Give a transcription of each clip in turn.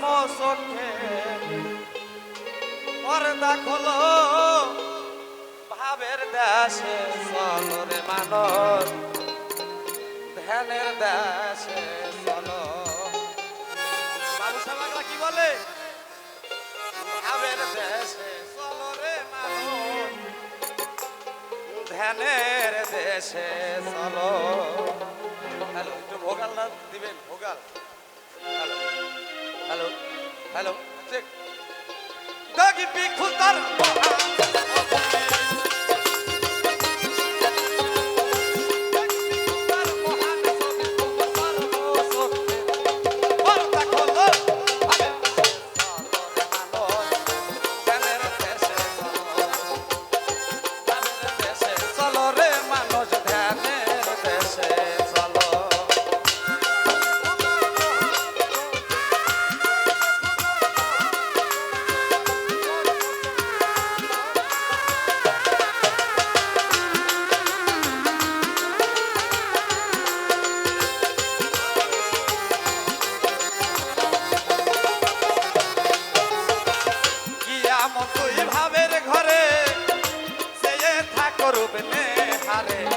শ্যাম চোখে পর্দা খোলো ভাবের দেশে চলো রে মানব। ধ্যানের দেশে চলো। বাবু শ্যামাকলা কি বলে? ভাবের দেশে চলো রে মানব। ধ্যানের দেশে চলো। হ্যালো ভোগাল না, দিবেন, ভোগাল। হ্যালো আচ্ছা। দাগি বিখুতার স্বরূপ নে হারে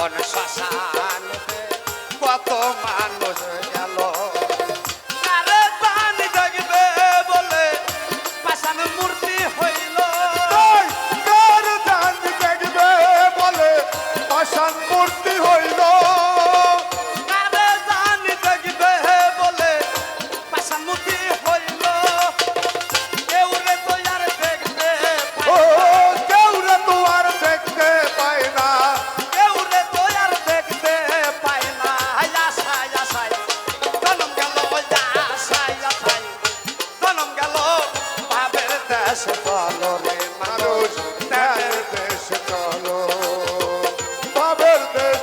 এখন শ্মশান কত মানুষ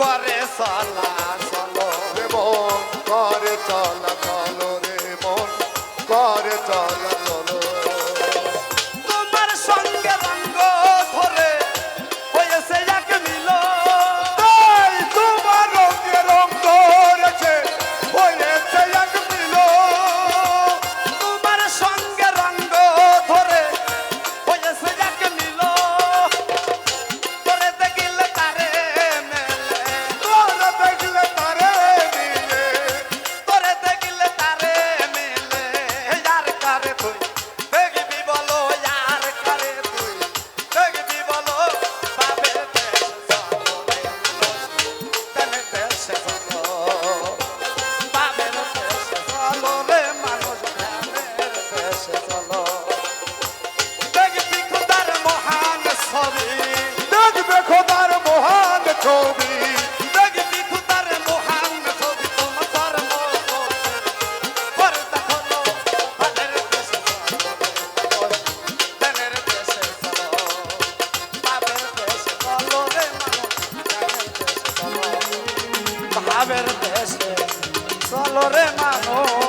করে চলা চলো রে মন করে চলা চলো রে মন করে চলা ভাবের দেশে। চলো রে মানুষ